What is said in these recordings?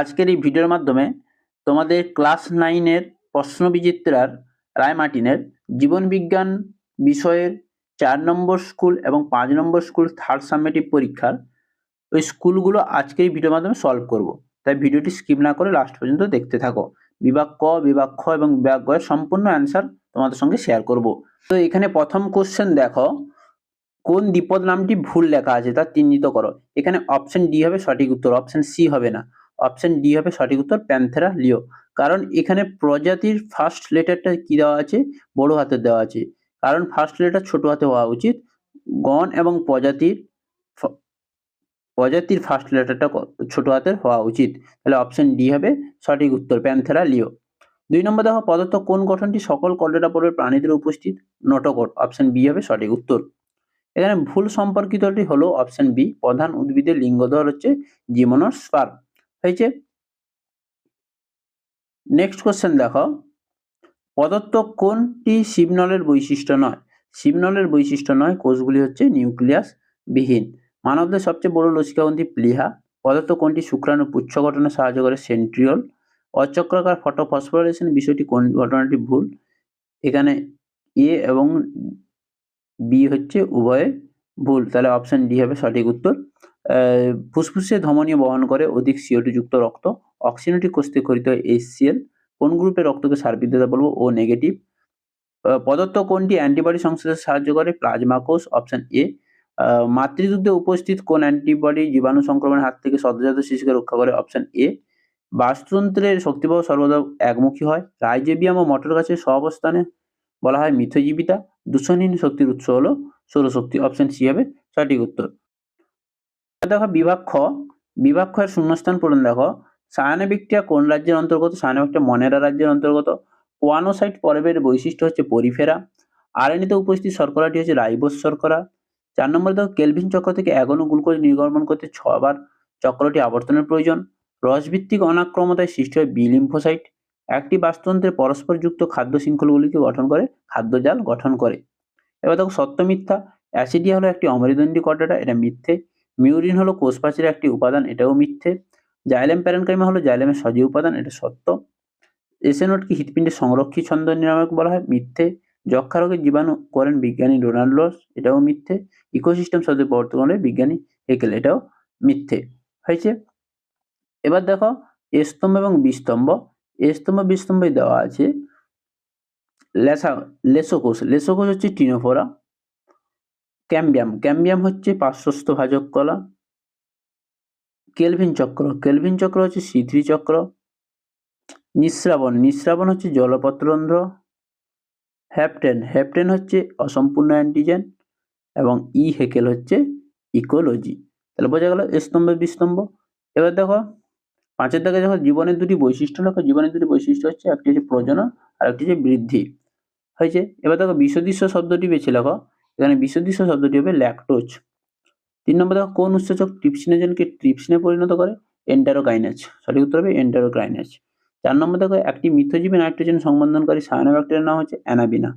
আজকের এই ভিডিওর মাধ্যমে তোমাদের ক্লাস নাইনের প্রশ্নবিচিত্রার রায়মার্টিনের জীবনবিজ্ঞান বিষয়ের চার নম্বর স্কুল এবং পাঁচ নম্বর স্কুল থার্ড সামেটিভ পরীক্ষার ওই স্কুলগুলো আজকের এই ভিডিওর মাধ্যমে সলভ করব। তাই ভিডিওটি স্কিপ না করে লাস্ট পর্যন্ত দেখতে থাকো। বিভাগ ক, বিভাগ খ এবং বিভাগ গ সম্পূর্ণ অ্যান্সার তোমাদের সঙ্গে শেয়ার করব। তো এখানে প্রথম কোশ্চেন দেখো, কোন দ্বিপদ নামটি ভুল লেখা আছে তা চিহ্নিত করো। এখানে অপশন ডি হবে সঠিক উত্তর অপশন সি হবে না। অপশন ডি হবে সঠিক উত্তর প্যান্থেরা লিও কারণ এখানে প্রজাতির ফার্স্ট লেটারটা কি দেওয়া আছে? বড় হাতের দেওয়া আছে। কারণ ফার্স্ট লেটার ছোট হাতে হওয়া উচিত। গণ এবং প্রজাতির প্রজাতির ফার্স্ট লেটারটা ছোট হাতের হওয়া উচিত। তাহলে অপশন ডি হবে সঠিক উত্তর প্যান্থেরা লিও দুই নম্বর দেখো, পদার্থ কোন গঠনটি সকল কলেরা পর্বের প্রাণীদের উপস্থিত? নটকট। অপশন বি হবে সঠিক উত্তর। এখানে ভুল সম্পর্কিতটি হলো অপশন বি প্রধান উদ্ভিদের লিঙ্গধর হচ্ছে জিমোনোস্পার হয়েছে নেক্সট কোশ্চেন দেখো। প্রদত্ত কোনটি শিবনলের বৈশিষ্ট্য নয়? শিবনলের বৈশিষ্ট্য নয়, কোষগুলি হচ্ছে নিউক্লিয়াস বিহীন। মানবদের সবচেয়ে বড় লসিকাগ্রন্থি প্লিহা পদার্থ কোনটি শুক্রাণু পুচ্ছ গঠনে সাহায্য করে সেন্ট্রিওল? অচক্রাকার ফটোফসফোরাইলেশন বিষয়টি কোন ঘটনাটি ভুল? এখানে এ এবং বি হচ্ছে উভয়ে ভুল, তাহলে অপশন ডি হবে সঠিক উত্তর। ফুসফুসে ধমনীয় বহন করে অধিক সিওটি যুক্ত রক্ত অক্সিজেনটি কোষ থেকে খরিত হয় এইচসিএল কোন গ্রুপের রক্তকে সার্বিদ্যতা বলব? ও নেগেটিভ পদার্থ কোনটি অ্যান্টিবডি সংশ্লেষে সাহায্য করে? প্লাজমা কোষ অপশন এ মাতৃদুগ্ধে উপস্থিত কোন অ্যান্টিবডি জীবাণু সংক্রমণের হাত থেকে সদ্যজাত শিশুকে রক্ষা করে? অপশন এ বাস্তুতন্ত্রের শক্তিপ্রবাহ সর্বদা একমুখী হয়। রাইজেবিয়াম ও মটর গাছের সহাবস্থানে বলা হয় মিথজীবিতা। দূষণহীন শক্তির উৎস হলো সৌরশক্তি অপশন সি হবে সঠিক উত্তর। দেখো বিভাগ খ, বিভাগ শূন্যস্থান পূরণ, দেখো। সায়ানোবিকটিয়া কোন রাজ্যের অন্তর্গত? সায়ানোবিকটিয়া মনেরা রাজ্যের অন্তর্গত। কোয়ানোসাইট পর্বের বৈশিষ্ট্য হচ্ছে পরিফেরা। আরএনএতে উপস্থিত শর্করাটি হচ্ছে রাইবোস শর্করা। চার নম্বর দেখো কেলভিন চক্র থেকে এগোনো গ্লুকোজ নির্গমন করতে ছবার চক্রটি আবর্তনের প্রয়োজন। রসভিত্তিক অনাক্রমতায় সৃষ্টি হয় বি লিম্ফোসাইট একটি বাস্তুতন্ত্রের পরস্পরযুক্ত খাদ্য শৃঙ্খলগুলিকে গঠন করে খাদ্যজাল গঠন করে। এবার দেখো সত্য মিথ্যা। অ্যাসিডিয়া হলো একটি অমেরুদণ্ডী কর্ডাটা, এটা মিথ্যে। মিউরিন হলো কোষপ্রাচীরের একটি উপাদান, এটাও মিথ্যে। জাইলেম প্যারেনকাইমা হলো জাইলেমের সজীব উপাদান, এটা সত্য। এসেনোটকে হৃৎপিণ্ডের সংরক্ষী ছন্দ নিরামক বলা হয়? মিথ্যে। যক্ষা রোগের জীবাণু করেন বিজ্ঞানী রোনাল্ডোস এটাও মিথ্যে। ইকোসিস্টেম প্রবর্তন করেন বিজ্ঞানী হেকেল, এটাও মিথ্যে। হয়েছে? এবার দেখো এ স্তম্ভ এবং বি স্তম্ভ এ স্তম্ভ বি স্তম্ভে দেওয়া আছে। লেসা, লেসোকোষ লেসোকোষ হচ্ছে টিনোফোরা। ক্যাম্বিয়াম ক্যাম্বিয়াম হচ্ছে পার্শ্বস্থ ভাজক কলা। কেলভিন চক্র কেলভিন চক্র হচ্ছে সিথ্রি চক্র। নিঃশ্রাবণ নিঃশ্রাবণ হচ্ছে জলপত্রন্ধ্র হ্যাপটেন হ্যাপটেন হচ্ছে অসম্পূর্ণ অ্যান্টিজেন এবং ই হেকেল হচ্ছে ইকোলজি। তাহলে বোঝা গেল স্তম্ভ বিস্তম্ভ এবার দেখো, পাঁচের দাগে দেখো, জীবনের দুটি বৈশিষ্ট্য লেখো। জীবনের দুটি বৈশিষ্ট্য হচ্ছে, একটি হচ্ছে প্রজনন আর একটি হচ্ছে বৃদ্ধি। হয়েছে। এবার দেখো বিষদৃশ্য শব্দটি বেছে লেখো এখানে বিষদৃশ্য শব্দটি হবে ল্যাকটোজ তিন নম্বর দেখো, কোন উৎসেচক ট্রিপসিনোজেনকে ট্রিপসিনে পরিণত করে? এন্টারোকাইনেজ সঠিক উত্তর হবে এন্টারোকাইনেজ চার নম্বর দেখো, একটি মিথ্যজীবী নাইট্রোজেন সংবন্ধনকারী সায়ানোব্যাকটেরিয়ার নাম হচ্ছে অ্যানাবিনা।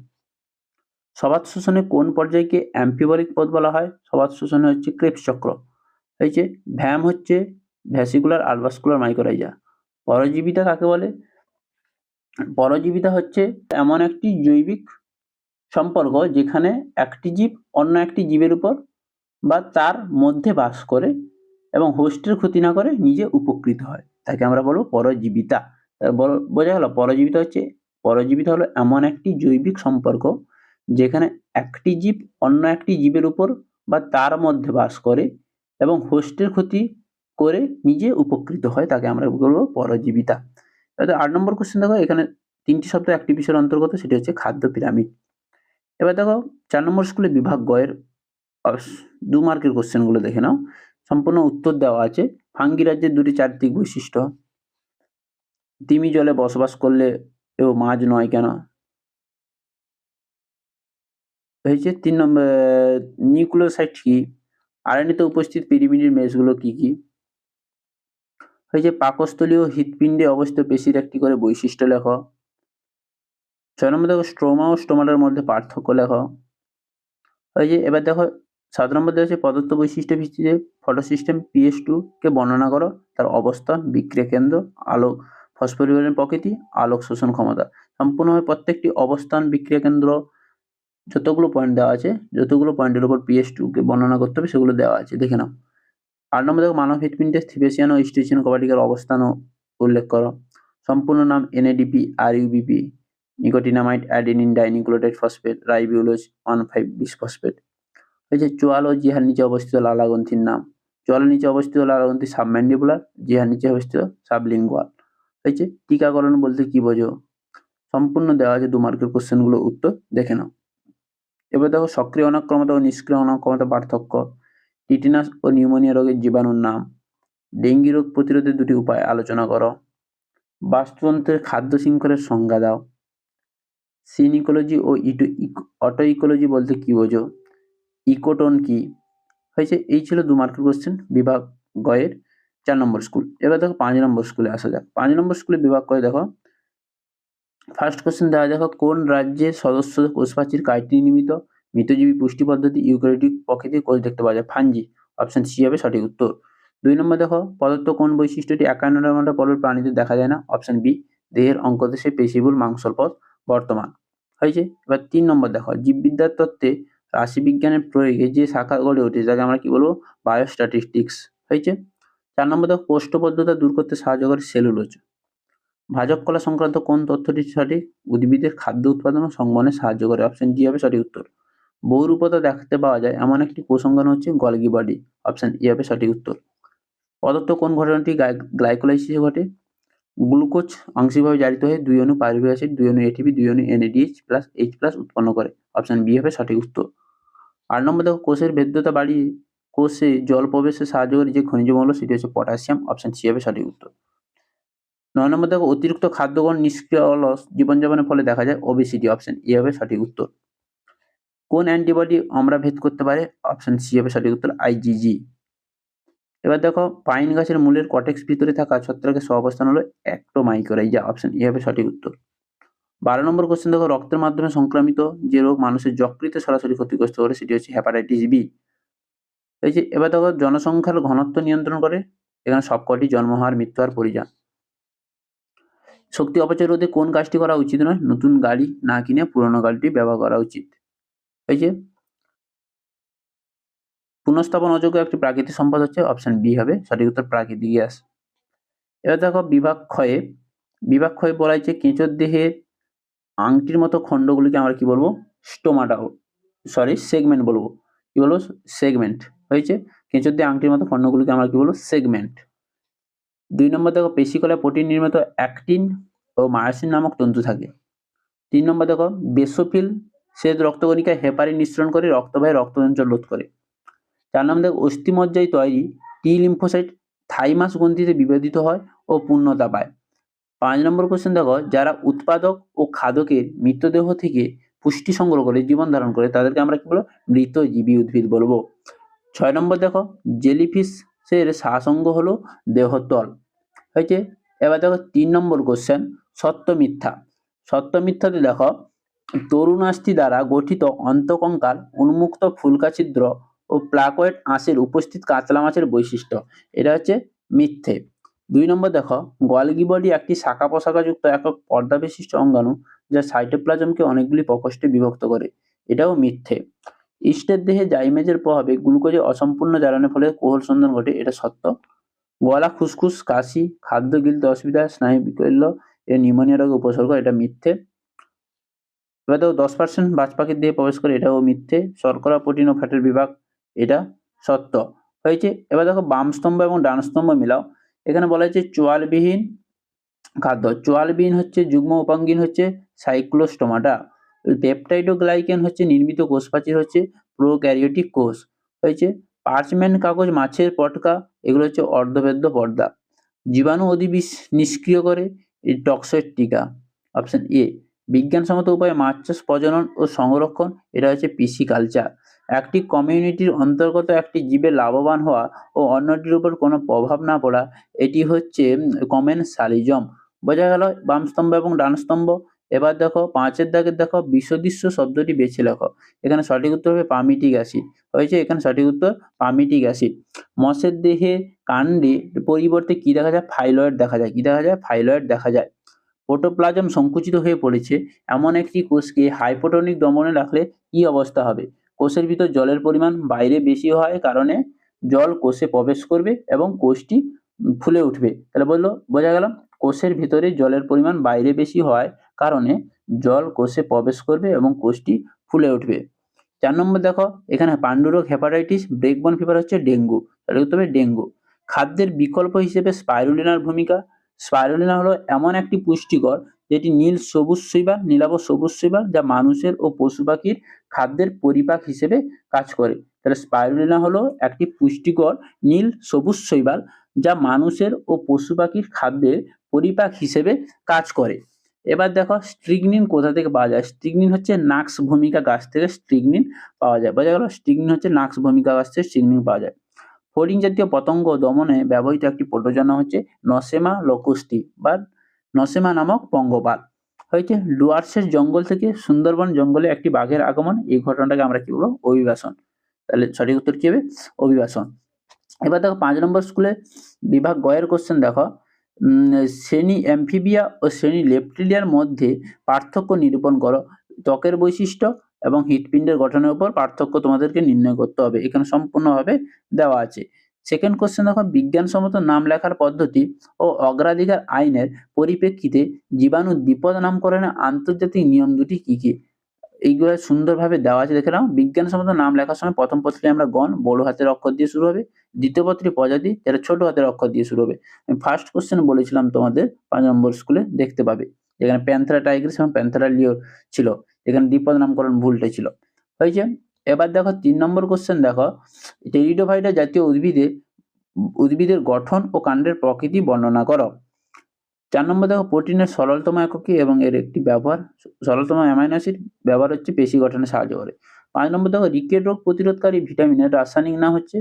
সবাত শোষণে কোন পর্যায়কে অ্যাম্পিবলিক পদ বলা হয়? সবাত শোষণে হচ্ছে ক্রেপস চক্র। হয়েছে? ভ্যাম হচ্ছে ভ্যাসিকুলার আলভাসকুলার মাইক্রোরাইজা পরজীবিতা কাকে বলে? পরজীবিতা হচ্ছে এমন একটি জৈবিক সম্পর্ক যেখানে একটি জীব অন্য একটি জীবের উপর বা তার মধ্যে বাস করে এবং হোস্টের ক্ষতি না করে নিজে উপকৃত হয়। তাকে আমরা বলব পরজীবিতা। বোঝা গেল পরজীবিতা হচ্ছে, পরজীবিতা হলো এমন একটি জৈবিক সম্পর্ক যেখানে একটি জীব অন্য একটি জীবের উপর বা তার মধ্যে বাস করে এবং হোস্টের ক্ষতি করে নিজে উপকৃত হয়, তাকে আমরা বলব পরজীবিতা। আট নম্বর কোশ্চেন দেখো, এখানে তিনটি শব্দ, একটি বিষয়ের অন্তর্গত, সেটি হচ্ছে খাদ্য পিরামিড। এবার দেখো, চার নম্বর স্কুলে বিভাগ গয়ের দু মার্কের কোশ্চেনগুলো দেখে নাও। সম্পূর্ণ উত্তর দেওয়া আছে। ফাঙ্গি রাজ্যের দুটি চারিত্রিক বৈশিষ্ট্য। তিমি জলে বসবাস করলে এও মাছ নয় কেন? হয়েছে তিন নম্বর নিউক্লিওসাইট কি? আরএনএতে উপস্থিত পিরিমিডের মেষগুলো কি কি? হয়েছে পাকস্থলীয় হৃৎপিণ্ডে অবস্থিত পেশির একটি করে বৈশিষ্ট্য লেখ। ছয় নম্বর স্ট্রোমা ও স্টোমাটার মধ্যে পার্থক্য লেখ। হয়েছে এবার দেখো দেওয়া আছে প্রদত্ত বৈশিষ্ট্য ভিত্তিতে ফটো সিস্টেম পিএস টু কে বর্ণনা করো। তার অবস্থান, বিক্রিয়া কেন্দ্র, আলোক ফসফরিবনের প্রকৃতি, আলোক শোষণ ক্ষমতা। সম্পূর্ণভাবে প্রত্যেকটি অবস্থান, বিক্রিয়া কেন্দ্র যতগুলো পয়েন্ট দেওয়া আছে, যতগুলো পয়েন্টের উপর পিএস টু কে বর্ণনা করতে হবে, সেগুলো দেওয়া আছে। দেখে নাও। আট নম্বর দেখো মানব হৃৎপিণ্ডে থিবেসিয়ান ও স্টেশন কবাটিকার অবস্থান ও উল্লেখ করো। সম্পূর্ণ নাম এনএডিপি আর UBP nicotinamide, adenine dinucleotide phosphate ribulose one five bis phosphate. হয়েছে চোয়াল ও জিহার নিচে অবস্থিত লালাগ্রন্থির নাম। চোয়ালের নিচে অবস্থিত লালাগ্রন্থি সাবম্যান্ডিবুলার, জিহার নিচে অবস্থিত সাবলিঙ্গুয়াল। হয়েছে টিকাকরণ বলতে কি বোঝো? সম্পূর্ণ দেওয়া আছে দু মার্কের কোশ্চেনগুলো উত্তর, দেখে নাও। এবার দেখো সক্রিয় অনাক্রমতা ও নিষ্ক্রিয় অনাক্রমতা পার্থক্য। টিটিনাস ও নিউমোনিয়া রোগের জীবাণুর নাম। ডেঙ্গি রোগ প্রতিরোধের দুটি উপায় আলোচনা করো। বাস্তুতন্ত্রের খাদ্য শৃঙ্খলের সংজ্ঞা দাও। সিন ইকোলজি ও ইটো অটো ইকোলজি বলতে কি বোঝো? ইকোটন কি? হয়েছে, এই ছিল দু মার্কের কোশ্চেন বিভাগ গয়ের চার নম্বর স্কুল এবার দেখো পাঁচ নম্বর স্কুলে আসা যাক। পাঁচ নম্বর স্কুলে বিভাগ করে দেখো। ফার্স্ট কোশ্চেন দেওয়া, দেখো কোন রাজ্যের সদস্য কোষপ্রাচীর কাইটি নির্মিত? মৃতজীবী পুষ্টি পদ্ধতি ইউক্যারিওটিক প্রকৃতির কোষ দেখতে পাওয়া যায়। ফাঞ্জি অপশন সি হবে সঠিক উত্তর। দুই নম্বর দেখো, পদার্থ কোন বৈশিষ্ট্যটি একান্নটা পরের প্রাণীতে দেখা যায় না? অপশন বি, দেহের অঙ্কদেশে পেশিবুল মাংসল পথ বর্তমান। হয়েছে? এবার তিন নম্বর দেখো, জীববিদ্যার তত্ত্বে রাশিবিজ্ঞানের প্রয়োগে যে শাখা গড়ে ওঠে যাকে আমরা কি বলব? বায়োস্ট্যাটিস্টিক্স। হয়েছে? চার নম্বর দেখো, কোষ্ঠবদ্ধতা দূর করতে সাহায্য করে সেলুলোজ। ভাজক কলা সংক্রান্ত কোন তথ্যটি সঠিক? উদ্ভিদের খাদ্য উৎপাদন ও সংবহনে সাহায্য করে। অপশন জি হবে সঠিক উত্তর। বহুরূপতা দেখতে পাওয়া যায়, এমন একটি কোষঙ্গাণু হচ্ছে গলগি বডি অপশন ই হবে সঠিক উত্তর। পদার্থ কোন ঘটনাটি গ্লাইকোলাইসিসে ঘটে? গ্লুকোজ আংশিকভাবে জারিত হয়ে দুই অণু পাইরুভিক অ্যাসিড, দুই অণু এটিপি দুই অণু এনএডিএইচ প্লাস এইচ প্লাস উৎপন্ন করে। অপশন বি হবে সঠিক উত্তর। আট নম্বর দেখো, কোষের ভেদ্যতা বাড়িয়ে, কোষে জল প্রবেশে সাহায্য করে যে খনিজ মৌল, সেটি হচ্ছে পটাশিয়াম অপশন সি হবে সঠিক উত্তর। নয় নম্বর দেখো, অতিরিক্ত খাদ্যগণ নিষ্ক্রিয় অলস জীবনযাপনের ফলে দেখা যায় ওবেসিটি অপশন এ হবে সঠিক উত্তর। কোন অ্যান্টিবডি আমরা ভেদ করতে পারে? অপশন সি হবে সঠিক উত্তর আইজিজি এবার দেখো, পাইন গাছের মূলের কটেক্স ভিতরে থাকা ছত্রাকের সহাবস্থান হলো অ্যাক্টোমাইকোরাইজা অপশন এ হবে সঠিক উত্তর। বারো নম্বর কোশ্চেন দেখো, রক্তের মাধ্যমে সংক্রামিত যে রোগ মানুষের যকৃতে সরাসরি ক্ষতিগ্রস্ত করে, সেটি হচ্ছে হ্যাপাটাইটিস বি এই যে, এবার দেখো, জনসংখ্যার ঘনত্ব নিয়ন্ত্রণ করে, এখানে সবকটি জন্ম হওয়ার, মৃত্যু হওয়ার পরিযান। শক্তি অপচয় রোধে কোন কাজটি করা উচিত নয়? নতুন গাড়ি না কিনে পুরনো গাড়িটি ব্যবহার করা উচিত। এই যে পুনঃস্থাপন অযোগ্য একটি প্রাকৃতিক সম্পদ হচ্ছে অপশন বি হবে, সঠিক উত্তর প্রাকৃতিক গ্যাস। এবার দেখো বিভাগ ক্ষয়ে বিভাগ ক্ষয়ে বলা হয়েছে কেঁচোর দেহের আংটির মতো খণ্ডগুলিকে আমরা কি বলব? স্টোমাটা সরি সেগমেন্ট বলব। কি বলব? সেগমেন্ট হয়েছে, কেঁচোর দেহে আংটির মতো খণ্ডগুলিকে আমরা কি বলব? সেগমেন্ট দুই নম্বর দেখো পেশিকলায় প্রোটিন নির্মিত অ্যাক্টিন ও মায়াসিন নামক তন্তু থাকে। তিন নম্বর দেখো বেসোফিল শ্বেত রক্তকণিকায় হেপারিন নিঃসরণ করে রক্তবাহী রক্তসঞ্চার রোধ করে। চার নম্বর দেখো অস্থিমজ্জায় তৈরি টি লিম্ফোসাইট থাইমাস গ্রন্থিতে বিভেদিত হয় ও পূর্ণতা পায়। পাঁচ নম্বর কোশ্চেন দেখো, যারা উৎপাদক ও খাদকের মৃতদেহ থেকে পুষ্টি সংগ্রহ করে, জীবন ধারণ করে, তাদেরকে আমরা কি বলব? মৃতজীবী উদ্ভিদ বলব। ছয় নম্বর দেখো জেলিফিশের শ্বাসঙ্গ হলো দেহতল। হয়েছে? এবার দেখো, তিন নম্বর কোশ্চেন সত্য মিথ্যা। সত্য মিথ্যাতে দেখো তরুণাস্থি দ্বারা গঠিত অন্তকঙ্কাল উন্মুক্ত ফুলকা ছিদ্র ও প্লাকয়েড আঁশের উপস্থিত কাতলা মাছের বৈশিষ্ট্য। এটা হচ্ছে মিথ্যে। দুই নম্বর দেখো গলগি বডি একটি শাখা প্রশাখাযুক্ত একক পর্দা বিশিষ্ট অঙ্গাণু যা সাইটোপ্লাজমকে অনেকগুলি প্রকোষ্ঠে বিভক্ত করে। এটাও মিথ্যে। ইস্টের দেহে জাইমেজের প্রভাবে গ্লুকোজে অসম্পূর্ণ জ্বালানোর ফলে কোহল সন্ধান ঘটে, এটা সত্য। গলা খুসখুস, কাশি, খাদ্য গিলতে অসুবিধা স্নায়ু বিকল্য এ নিউমোনিয়া রোগের উপসর্গ, এটা মিথ্যে। এবার দেখো দশ পার্সেন্ট বাজ পাখির দিয়ে প্রবেশ করে এটাও মিথ্যে। শর্করা, প্রোটিন ও ফ্যাটের বিভাগ এটা সত্য। হয়েছে, এবার দেখো বাম স্তম্ভ এবং ডান স্তম্ভ মিলাও। এখানে বলা হয়েছে চোয়ালবিহীন খাদ্য। চোয়ালবিহীন হচ্ছে যুগ্ম উপাঙ্গিন হচ্ছে সাইক্লোস্টোমাটা। পেপটাইডোগ্লাইকেন হচ্ছে নির্মিত কোষ প্রাচীর হচ্ছে প্রোক্যারিওটিক কোষ। হয়েছে পার্চমেন্ট কাগজ, মাছের পটকা, এগুলো হচ্ছে অর্ধবেদ্য পর্দা। জীবাণু অধিবিষ নিষ্ক্রিয় করে টক্সয়েড টিকা। অপশন এ বিজ্ঞানসম্মত উপায়ে মাছ চাষ, প্রজনন ও সংরক্ষণ, এটা হচ্ছে পিসি কালচার একটি কমিউনিটির অন্তর্গত একটি জীবে লাভবান হওয়া ও অন্যটির উপর কোনো প্রভাব না পড়া, এটি হচ্ছে কমেনসালিজম বোঝা গেল বাম স্তম্ভ এবং ডান স্তম্ভ এবার দেখো, পাঁচের দাগের দেখো বিষদৃশ্য শব্দটি বেছে লেখো। এখানে সঠিক উত্তর হবে পামিটিক অ্যাসিড। হয়েছে এখানে সঠিক উত্তর, পামিটিক অ্যাসিড। মশের দেহে কাণ্ডে পরিবর্তে কি দেখা যায়? ফাইলয়েড দেখা যায়। কি দেখা যায়? ফাইলয়েড দেখা যায়। প্রোটোপ্লাজম সংকুচিত হয়ে পড়েছে, এমন একটি কোষকে হাইপোটনিক দমনে রাখলে কি অবস্থা হবে? কোষের ভিতর জলের পরিমাণ বাইরে বেশি হয় কারণে জল কোষে প্রবেশ করবে এবং কোষটি ফুলে উঠবে। তাহলে বলল, বোঝা গেল, কোষের ভিতরে জলের পরিমাণ বাইরে বেশি হওয়ায় কারণে জল কোষে প্রবেশ করবে এবং কোষটি ফুলে উঠবে। চার নম্বর দেখো, এখানে পাণ্ডুরোগ হেপাটাইটিস, ব্রেকবন ফিভার হচ্ছে ডেঙ্গু। তাহলে উত্তর হবে ডেঙ্গু। খাদ্যের বিকল্প হিসেবে স্পাইরুলিনার ভূমিকা স্পাইরুলিনা হলো এমন একটি পুষ্টিকর যেটি নীল সবুজ শৈবাল, নীলাভ সবুজ শৈবাল যা মানুষের ও পশু পাখির খাদ্যের পরিপাক হিসেবে কাজ করে। তাহলে স্পাইরুলিনা হলো একটি পুষ্টিকর নীল সবুজ শৈবাল যা মানুষের ও পশু পাখির খাদ্যের পরিপাক হিসেবে কাজ করে। এবার দেখো স্ট্রিগনিন কোথা থেকে পাওয়া যায়? স্ট্রিগনিন হচ্ছে নাক্স ভূমিকা গাছ থেকে স্ট্রিগনিন পাওয়া যায়। বোঝা গেল স্ট্রিগনিন হচ্ছে নাক্স ভূমিকা গাছ থেকে স্ট্রিগনিন পাওয়া যায়। ফড়িং জাতীয় পতঙ্গ দমনে ব্যবহৃত একটি প্রটোজনা হচ্ছে নসেমা লোকুস্টি বা নসেমা নামক পঙ্গপাল হয়েছে ডুয়ার্সের জঙ্গল থেকে সুন্দরবন জঙ্গলে একটি বাঘের আগমন। এই ঘটনাটাকে আমরা কি বলব? অভিবাসন। তাহলে সঠিক উত্তর কি হবে? অভিবাসন। এবার দেখো পাঁচ নম্বর স্কুলে বিভাগ গয়ের কোশ্চেন দেখো। শ্রেণি অ্যাম্ফিবিয়া ও শ্রেণি লেপটিলিয়ার মধ্যে পার্থক্য নিরূপণ করো। ত্বকের বৈশিষ্ট্য এবং হৃৎপিণ্ডের গঠনের উপর পার্থক্য তোমাদেরকে নির্ণয় করতে হবে। এখানে সম্পূর্ণভাবে দেওয়া আছে। সেকেন্ড কোশ্চেন দেখো, বিজ্ঞানসম্মত নাম লেখার পদ্ধতি ও অগ্রাধিকার আইনের পরিপ্রেক্ষিতে জীবাণু বিপদ নামকরণের আন্তর্জাতিক নিয়ম দুটি কী কী? এইগুলো সুন্দরভাবে দেওয়া আছে, দেখে নাও। বিজ্ঞানসম্মত নাম লেখার সময় প্রথম পত্রে আমরা গণ, বড় হাতের অক্ষর দিয়ে শুরু হবে। দ্বিতীয় পত্রে প্রজাতি যেটা ছোট হাতের অক্ষর দিয়ে শুরু হবে। আমি ফার্স্ট কোশ্চেন বলেছিলাম তোমাদের, পাঁচ নম্বর স্কুলে দেখতে পাবে। যেখানে প্যান্থারা টাইগ্রিস এবং প্যান্থারা লিও ছিল। এখানে দ্বিপদ নামকরণ ভুলটা ছিল। হয়েছে? এবার দেখো তিন নম্বর কোশ্চেন দেখো। টেরিডোফাইটা জাতীয় উদ্ভিদে, উদ্ভিদের গঠন ও কাণ্ডের প্রকৃতি বর্ণনা করো। চার নম্বর দেখো, প্রোটিনের সরলতম একক এবং এর একটি ব্যবহার? সরলতম অ্যামাইনো অ্যাসিড ব্যবহার হচ্ছে পেশি গঠনে সাহায্য করে। পাঁচ নম্বর দেখো, রিকেট রোগ প্রতিরোধকারী ভিটামিনের রাসায়নিক নাম হচ্ছে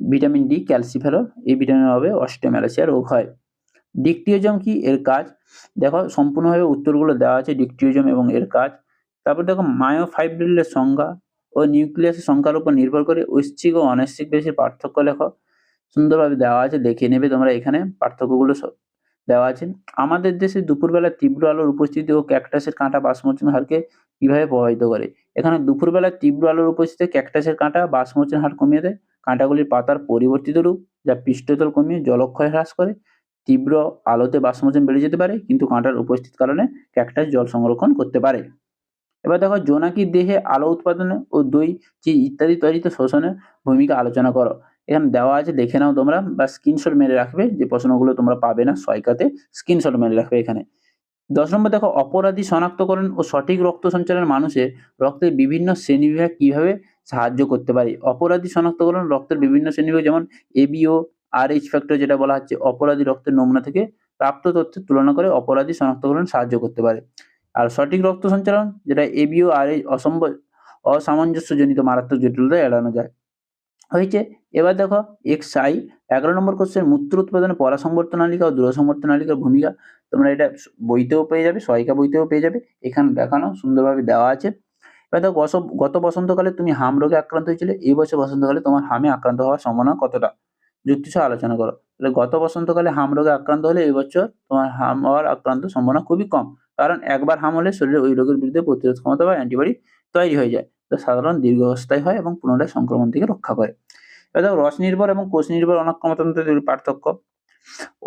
ভিটামিন ডি, ক্যালসিফেরল। এই ভিটামিনের অভাবে অস্টিওম্যালাসিয়া রোগ হয়। ডিকটিওজম কি? এর কাজ। দেখো, সম্পূর্ণভাবে উত্তরগুলো দেওয়া আছে ডিকটিওজম এবং এর কাজ। তারপর দেখো মায়োফাইব্রিলের সংজ্ঞা ও নিউক্লিয়াসের সংখ্যার উপর নির্ভর করে ঐচ্ছিক ও অনৈচ্ছিক পেশির পার্থক্য লেখো। সুন্দরভাবে দেওয়া আছে দেখে নেবে তোমরা এখানে পার্থক্যগুলো দেওয়া আছে। আমাদের দেশে দুপুরবেলা তীব্র আলোর উপস্থিতি ও ক্যাকটাসের কাঁটা বাসমোচন হারকে কীভাবে প্রভাবিত করে? এখানে দুপুরবেলা তীব্র আলোর উপস্থিতিতে ক্যাকটাসের কাঁটা বাসমোচন হার কমিয়ে দেয়। কাঁটাগুলির পাতার পরিবর্তিত রূপ যা পৃষ্ঠতল কমিয়ে জলক্ষয় হ্রাস করে। তীব্র আলোতে বাষ্পমোচন বেড়ে যেতে পারে, কিন্তু কাঁটার উপস্থিত কারণে ক্যাকটাস জল সংরক্ষণ করতে পারে। এবার দেখো জোনাকির দেহে আলো উৎপাদনে ও দই চিজ ইত্যাদি তৈরিতে শোষণের ভূমিকা আলোচনা করো। এখানে দেওয়া আছে, দেখে নাও তোমরা, বা স্ক্রিনশট মেরে রাখবে যে প্রশ্নগুলো তোমরা পাবে না সয়কাতে স্ক্রিনশট মেরে রাখবে এখানে। দশ নম্বর দেখো, অপরাধী শনাক্তকরণ ও সঠিক রক্ত সঞ্চালন মানুষের রক্তের বিভিন্ন শ্রেণীবিভাগ কীভাবে সাহায্য করতে পারে? অপরাধী শনাক্তকরণ রক্তের বিভিন্ন শ্রেণীবিভাগ যেমন এবিও আর এইচ ফ্যাক্টর যেটা বলা হচ্ছে, অপরাধী রক্তের নমুনা থেকে প্রাপ্ত তথ্যের তুলনা করে অপরাধী শনাক্তকরণ সাহায্য করতে পারে। আর সঠিক রক্ত সঞ্চালন যেটা এবিও আর এইচ অসম্ভ অসামঞ্জস্যজনিত মারাত্মক জটিলতা এড়ানো যায়। হয়েছে, এবার দেখো, এক্স আই, এগারো নম্বর কোশ্চেন, মূত্র উৎপাদনে পরাসংবর্তন নালিকা ও দূরসংবর্তন নালিকার ভূমিকা। তোমরা এটা বইতেও পেয়ে যাবে, সহায়িকা বইতেও পেয়ে যাবে, এখানে দেখানো, সুন্দরভাবে দেওয়া আছে। এবার দেখো গত- বসন্তকালে তুমি হাম রোগে আক্রান্ত হয়েছিলে, এই বছর বসন্তকালে তোমার হামে আক্রান্ত হওয়ার সম্ভাবনা কতটা? যুক্তি সহ আলোচনা করো। তাহলে গত বসন্তকালে হাম রোগে আক্রান্ত হলে এই বছর তোমার হাম হওয়ার আক্রান্ত সম্ভাবনা খুবই কম। কারণ একবার হাম হলে শরীরে ওই রোগের বিরুদ্ধে প্রতিরোধ ক্ষমতা বা অ্যান্টিবডি তৈরি হয়ে যায়। তো সাধারণ দীর্ঘস্থায়ী হয় এবং পুনরায় সংক্রমণ থেকে রক্ষা করে। এবার রস নির্ভর এবং কোষ নির্ভর অনাক্রমতন্ত্রের দুটি পার্থক্য।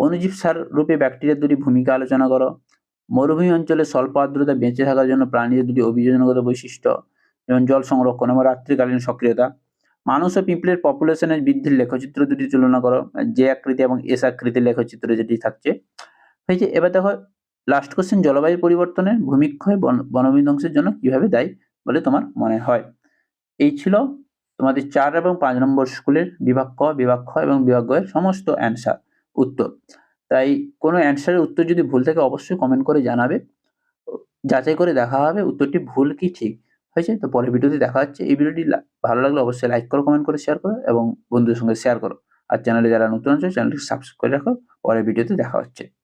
অনুজীব সার রূপে ব্যাকটেরিয়ার দুটি ভূমিকা আলোচনা করো। মরুভূমি অঞ্চলে স্বল্প আর্দ্রতা বেঁচে থাকার জন্য প্রাণীদের দুটি অভিযোজনগত বৈশিষ্ট্য, যেমন জল সংরক্ষণ এবং রাত্রিকালীন সক্রিয়তা। মানুষ ও পিঁপড়ের পপুলেশনের বৃদ্ধির লেখচিত্র দুটি তুলনা করো, যে আকৃতি এবং এস আকৃতির লেখচিত্র যেটি থাকছে। হয়েছে, এবার দেখো লাস্ট কোশ্চেন জলবায়ু পরিবর্তনের ভূমিক্ষয় বন- বনবিধ্বংসের জন্য কীভাবে দায়ী বলে তোমার মনে হয়? এই ছিল তোমাদের চার এবং পাঁচ নম্বর স্কুলের বিভাগ ক, বিভাগ খ এবং বিভাগ এর সমস্ত অ্যান্সার উত্তর। তাই কোনো অ্যান্সারের উত্তর যদি ভুল থাকে অবশ্যই কমেন্ট করে জানাবে। যাচাই করে দেখা হবে উত্তরটি ভুল কি ঠিক হয়েছে। তো পরের ভিডিওতে দেখা হচ্ছে। এই ভিডিওটি ভালো লাগলে অবশ্যই লাইক করো কমেন্ট করে শেয়ার করো এবং বন্ধুদের সঙ্গে শেয়ার করো। আর চ্যানেলে যারা নতুন আছে চ্যানেলটি সাবস্ক্রাইব করে রাখো। পরের ভিডিওতে দেখা হচ্ছে।